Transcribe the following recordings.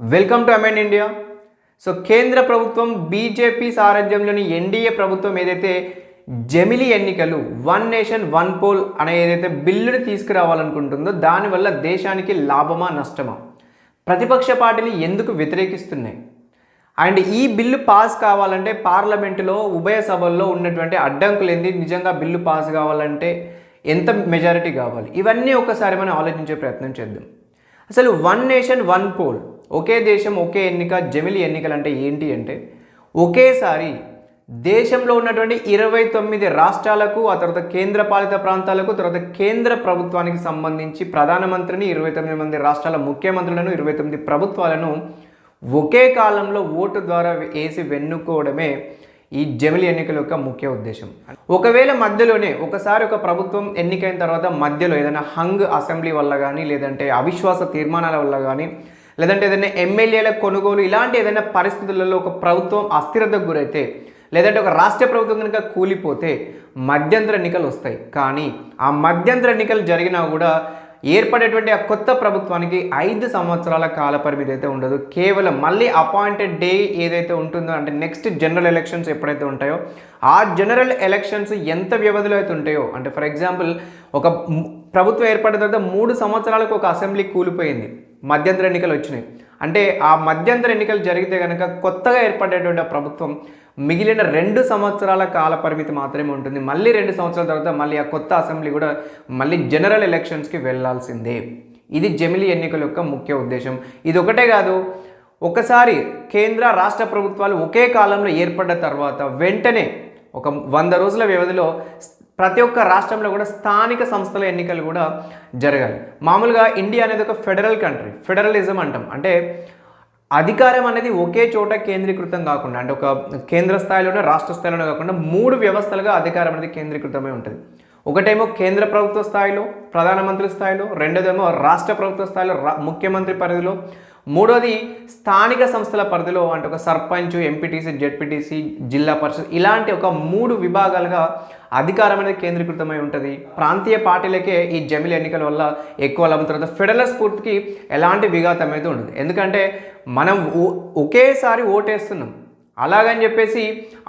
Welcome to amend India so కేంద్ర ప్రభుత్వం BJP సారథ్యంలోని NDA ప్రభుత్వం ఏదైతే జమిలి ఎన్నికలు వన్ నేషన్ వన్ పోల్ అనే ఏదైతే బిల్లుని తీసుకురావాలనుకుంటుందో దానివల్ల దేశానికి లాభమా నష్టమా? ప్రతిపక్ష పార్టీలు ఎందుకు వ్యతిరేకిస్తున్నాయి? అండ్ ఈ బిల్లు పాస్ కావాలంటే పార్లమెంటులో ఉభయ సభల్లో ఉన్నటువంటి అడ్డంకులు ఏంది? నిజంగా బిల్లు పాస్ కావాలంటే ఎంత మెజారిటీ కావాలి? ఇవన్నీ ఒకసారి మనం ఆలోచించే ప్రయత్నం చేద్దాం. అసలు వన్ నేషన్ వన్ పోల్ ఒకే దేశం ఒకే ఎన్నిక జమిలి ఎన్నికలు అంటే ఏంటి అంటే ఒకేసారి దేశంలో ఉన్నటువంటి ఇరవై తొమ్మిది రాష్ట్రాలకు ఆ తర్వాత కేంద్ర పాలిత ప్రాంతాలకు తర్వాత కేంద్ర ప్రభుత్వానికి సంబంధించి ప్రధానమంత్రిని ఇరవై తొమ్మిది మంది రాష్ట్రాల ముఖ్యమంత్రులను ఇరవై తొమ్మిది ప్రభుత్వాలను ఒకే కాలంలో ఓటు ద్వారా వేసి వెన్నుకోవడమే ఈ జమిలి ఎన్నికల యొక్క ముఖ్య ఉద్దేశం. ఒకవేళ మధ్యలోనే ఒకసారి ఒక ప్రభుత్వం ఎన్నికైన తర్వాత మధ్యలో ఏదైనా హంగ్ అసెంబ్లీ వల్ల కానీ లేదంటే అవిశ్వాస తీర్మానాల వల్ల కానీ లేదంటే ఏదైనా ఎమ్మెల్యేల కొనుగోలు ఇలాంటి ఏదైనా పరిస్థితులలో ఒక ప్రభుత్వం అస్థిరతకు గురైతే లేదంటే ఒక రాష్ట్ర ప్రభుత్వం కనుక కూలిపోతే మధ్యంతర ఎన్నికలు వస్తాయి. కానీ ఆ మధ్యంతర ఎన్నికలు జరిగినా కూడా ఏర్పడేటువంటి ఆ కొత్త ప్రభుత్వానికి ఐదు సంవత్సరాల కాల పరిమితి అయితే ఉండదు. కేవలం మళ్ళీ అపాయింటెడ్ డే ఏదైతే ఉంటుందో అంటే నెక్స్ట్ జనరల్ ఎలక్షన్స్ ఎప్పుడైతే ఉంటాయో ఆ జనరల్ ఎలక్షన్స్ ఎంత వ్యవధిలో అయితే ఉంటాయో అంటే ఫర్ ఎగ్జాంపుల్ ఒక ప్రభుత్వం ఏర్పడిన తర్వాత మూడు సంవత్సరాలకు ఒక అసెంబ్లీ కూలిపోయింది. మధ్యంతర ఎన్నికలు వచ్చినాయి. అంటే ఆ మధ్యంతర ఎన్నికలు జరిగితే కనుక కొత్తగా ఏర్పడేటువంటి ప్రభుత్వం మిగిలిన రెండు సంవత్సరాల కాల పరిమితి మాత్రమే ఉంటుంది. మళ్ళీ రెండు సంవత్సరాల తర్వాత మళ్ళీ ఆ కొత్త అసెంబ్లీ కూడా మళ్ళీ జనరల్ ఎలక్షన్స్కి వెళ్ళాల్సిందే. ఇది జమిలి ఎన్నికల యొక్క ముఖ్య ఉద్దేశం. ఇది ఒకటే కాదు ఒకసారి కేంద్ర రాష్ట్ర ప్రభుత్వాలు ఒకే కాలంలో ఏర్పడ్డ తర్వాత వెంటనే ఒక వంద రోజుల వ్యవధిలో ప్రతి ఒక్క రాష్ట్రంలో కూడా స్థానిక సంస్థల ఎన్నికలు కూడా జరగాలి. మామూలుగా ఇండియా అనేది ఒక ఫెడరల్ కంట్రీ ఫెడరలిజం అంటాం. అంటే అధికారం అనేది ఒకే చోట కేంద్రీకృతం కాకుండా అంటే ఒక కేంద్ర స్థాయిలోనే రాష్ట్ర స్థాయిలోనే కాకుండా మూడు వ్యవస్థలుగా అధికారం అనేది కేంద్రీకృతమై ఉంటుంది. ఒకటేమో కేంద్ర ప్రభుత్వ స్థాయిలో ప్రధానమంత్రి స్థాయిలో రెండోదేమో రాష్ట్ర ప్రభుత్వ స్థాయిలో ముఖ్యమంత్రి పరిధిలో మూడోది స్థానిక సంస్థల పరిధిలో అంటే ఒక సర్పంచ్ ఎంపీటీసీ జెడ్పీటీసీ జిల్లా పరిషత్ ఇలాంటి ఒక మూడు విభాగాలుగా అధికారం అనేది కేంద్రీకృతమై ఉంటుంది. ప్రాంతీయ పార్టీలకే ఈ జమిలి ఎన్నికల వల్ల ఎక్కువ లాభం తర్వాత ఫెడరల్ స్ఫూర్తికి ఎలాంటి విఘాతం అయితే ఉండదు. ఎందుకంటే మనం ఒకేసారి ఓటేస్తున్నాం. అలాగని చెప్పేసి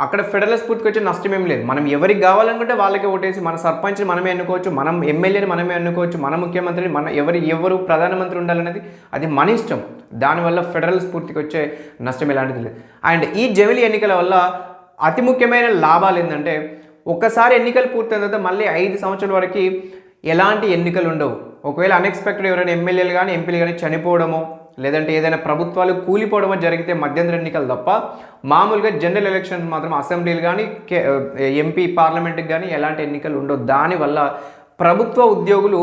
అక్కడ ఫెడరల్ స్ఫూర్తికి వచ్చే నష్టం ఏం లేదు. మనం ఎవరికి కావాలనుకుంటే వాళ్ళకే ఓటేసి మన సర్పంచ్ని మనమే ఎన్నుకోవచ్చు మనం ఎమ్మెల్యేని మనమే ఎన్నుకోవచ్చు మన ముఖ్యమంత్రిని మన ఎవరు ఎవరు ప్రధానమంత్రి ఉండాలనేది అది మన ఇష్టం. దానివల్ల ఫెడరల్ స్ఫూర్తికి వచ్చే నష్టం ఎలాంటిది లేదు. అండ్ ఈ జమిలి ఎన్నికల వల్ల అతి ముఖ్యమైన లాభాలు ఏంటంటే ఒక్కసారి ఎన్నికలు పూర్తయిన తర్వాత మళ్ళీ ఐదు సంవత్సరాల వరకు ఎలాంటి ఎన్నికలు ఉండవు. ఒకవేళ అన్ఎక్స్పెక్టెడ్ ఎవరైనా ఎమ్మెల్యేలు కానీ ఎంపీలు కానీ చనిపోవడమో లేదంటే ఏదైనా ప్రభుత్వాలు కూలిపోవడమో జరిగితే మధ్యంతర ఎన్నికలు తప్ప మామూలుగా జనరల్ ఎలక్షన్స్ మాత్రం అసెంబ్లీలు కానీ ఎంపీ పార్లమెంట్కి కానీ ఎలాంటి ఎన్నికలు ఉండవు దానివల్ల ప్రభుత్వ ఉద్యోగులు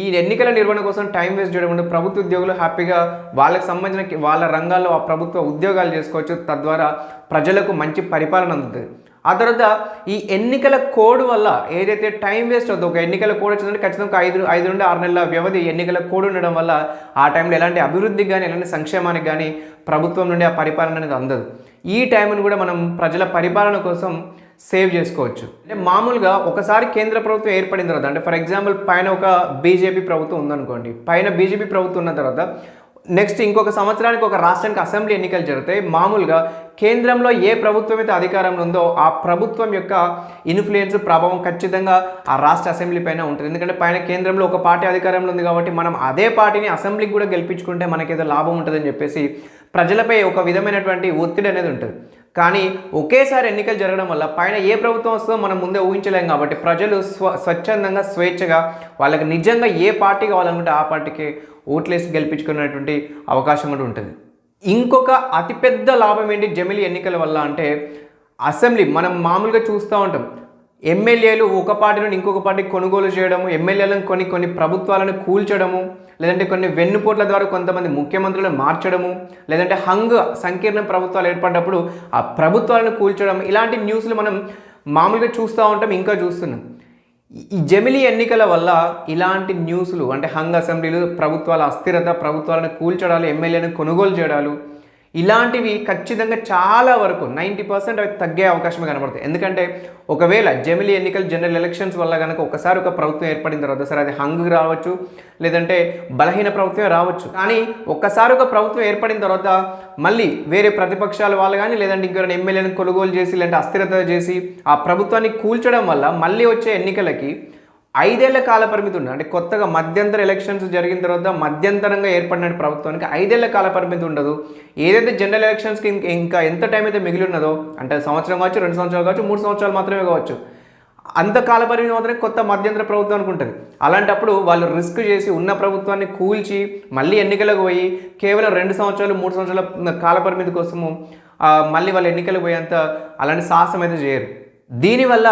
ఈ ఎన్నికల నిర్వహణ కోసం టైం వేస్ట్ చేయడం ఉండదు ప్రభుత్వ ఉద్యోగులు హ్యాపీగా వాళ్ళకి సంబంధించిన వాళ్ళ రంగాల్లో ఆ ప్రభుత్వ ఉద్యోగాలు చేసుకోవచ్చు. తద్వారా ప్రజలకు మంచి పరిపాలన అందుతుంది. ఆ తర్వాత ఈ ఎన్నికల కోడ్ వల్ల ఏదైతే టైం వేస్ట్ అవుతుందో ఒక ఎన్నికల కోడ్ వచ్చిందంటే ఖచ్చితంగా ఐదు ఐదు నుండి ఆరు నెలల వ్యవధి ఎన్నికల కోడ్ ఉండడం వల్ల ఆ టైంలో ఎలాంటి అభివృద్ధికి కానీ ఎలాంటి సంక్షేమానికి కానీ ప్రభుత్వం నుండి ఆ పరిపాలన అనేది అందదు. ఈ టైంను కూడా మనం ప్రజల పరిపాలన కోసం సేవ్ చేసుకోవచ్చు. అంటే మామూలుగా ఒకసారి కేంద్ర ప్రభుత్వం ఏర్పడిన తర్వాత అంటే ఫర్ ఎగ్జాంపుల్ పైన ఒక బీజేపీ ప్రభుత్వం ఉందనుకోండి పైన బీజేపీ ప్రభుత్వం ఉన్న తర్వాత నెక్స్ట్ ఇంకొక సంవత్సరానికి ఒక రాష్ట్రానికి అసెంబ్లీ ఎన్నికలు జరుగుతాయి మామూలుగా కేంద్రంలో ఏ ప్రభుత్వం అయితే అధికారంలో ఉందో ఆ ప్రభుత్వం యొక్క ఇన్ఫ్లుయెన్స్ ప్రభావం ఖచ్చితంగా ఆ రాష్ట్ర అసెంబ్లీ పైన ఉంటుంది. ఎందుకంటే పైన కేంద్రంలో ఒక పార్టీ అధికారంలో ఉంది కాబట్టి మనం అదే పార్టీని అసెంబ్లీకి కూడా గెలిపించుకుంటే మనకేదో లాభం ఉంటుందని చెప్పేసి ప్రజలపై ఒక విధమైనటువంటి ఒత్తిడి అనేది ఉంటుంది. కానీ ఒకేసారి ఎన్నికలు జరగడం వల్ల పైన ఏ ప్రభుత్వం వస్తుందో మనం ముందే ఊహించలేం కాబట్టి ప్రజలు స్వ స్వచ్ఛందంగా స్వేచ్ఛగా వాళ్ళకి నిజంగా ఏ పార్టీ కావాలనుకుంటే ఆ పార్టీకి ఓట్లేసి గెలిపించుకునేటువంటి అవకాశం కూడా ఉంటుంది. ఇంకొక అతిపెద్ద లాభం ఏంటి? జమిలి ఎన్నికల వల్ల అంటే అసెంబ్లీ మనం మామూలుగా చూస్తూ ఉంటాం. ఎమ్మెల్యేలు ఒక పార్టీ నుండి ఇంకొక పార్టీ కొనుగోలు చేయడము ఎమ్మెల్యేలను కొన్ని కొన్ని ప్రభుత్వాలను కూల్చడము లేదంటే కొన్ని వెన్నుపోట్ల ద్వారా కొంతమంది ముఖ్యమంత్రులను మార్చడము లేదంటే హంగ్ సంకీర్ణ ప్రభుత్వాలు ఏర్పడినప్పుడు ఆ ప్రభుత్వాలను కూల్చడం ఇలాంటి న్యూస్లు మనం మామూలుగా చూస్తూ ఉంటాం ఇంకా చూస్తున్నాం. ఈ- జమిలీ ఎన్నికల వల్ల ఇలాంటి న్యూస్లు అంటే హంగ్ అసెంబ్లీలు ప్రభుత్వాల అస్థిరత ప్రభుత్వాలను కూల్చడాలు ఎమ్మెల్యేలను కొనుగోలు చేయడాలు ఇలాంటివి ఖచ్చితంగా చాలా వరకు నైంటీ పర్సెంట్ అవి తగ్గే అవకాశమే కనబడుతుంది ఎందుకంటే ఒకవేళ జమిలీ ఎన్నికలు జనరల్ ఎలక్షన్స్ వల్ల కనుక ఒకసారి ఒక ప్రభుత్వం ఏర్పడిన తర్వాత సరే అది హంగ్ రావచ్చు లేదంటే బలహీన ప్రభుత్వమే రావచ్చు. కానీ ఒక్కసారి ఒక ప్రభుత్వం ఏర్పడిన తర్వాత మళ్ళీ వేరే ప్రతిపక్షాల వాళ్ళు కానీ లేదంటే ఇంకెవరైనా ఎమ్మెల్యేలను కొనుగోలు చేసి లేదంటే అస్థిరత చేసి ఆ ప్రభుత్వాన్ని కూల్చడం వల్ల మళ్ళీ వచ్చే ఎన్నికలకి ఐదేళ్ళ కాల పరిమితి ఉండదు అంటే కొత్తగా మధ్యంతర ఎలక్షన్స్ జరిగిన తర్వాత మధ్యంతరంగా ఏర్పడిన ప్రభుత్వానికి ఐదేళ్ళ కాల పరిమితి ఉండదు. ఏదైతే జనరల్ ఎలక్షన్స్కి ఇంకా ఇంకా ఎంత టైం అయితే మిగిలి ఉన్నదో అంటే సంవత్సరం కావచ్చు రెండు సంవత్సరాలు కావచ్చు మూడు సంవత్సరాలు మాత్రమే కావచ్చు అంత కాల పరిమితి మాత్రమే కొత్త మధ్యంతర ప్రభుత్వం అనుకుంటుంది. అలాంటప్పుడు వాళ్ళు రిస్క్ చేసి ఉన్న ప్రభుత్వాన్ని కూల్చి మళ్ళీ ఎన్నికలకు పోయి కేవలం రెండు సంవత్సరాలు మూడు సంవత్సరాల కాల పరిమితి కోసము మళ్ళీ వాళ్ళు ఎన్నికలకు పోయేంత అలాంటి సాహసం అయితే చేయరు. దీనివల్ల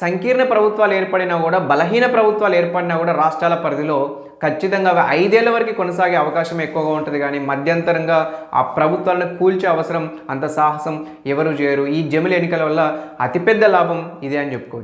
సంకీర్ణ ప్రభుత్వాలు ఏర్పడినా కూడా బలహీన ప్రభుత్వాలు ఏర్పడినా కూడా రాష్ట్రాల పరిధిలో ఖచ్చితంగా అవి ఐదేళ్ళ వరకు కొనసాగే అవకాశం ఎక్కువగా ఉంటుంది. కానీ మధ్యంతరంగా ఆ ప్రభుత్వాలను కూల్చే అవసరం అంత సాహసం ఎవరు చేయరు. ఈ జమిలి ఎన్నికల వల్ల అతిపెద్ద లాభం ఇదే అని చెప్పుకోవచ్చు.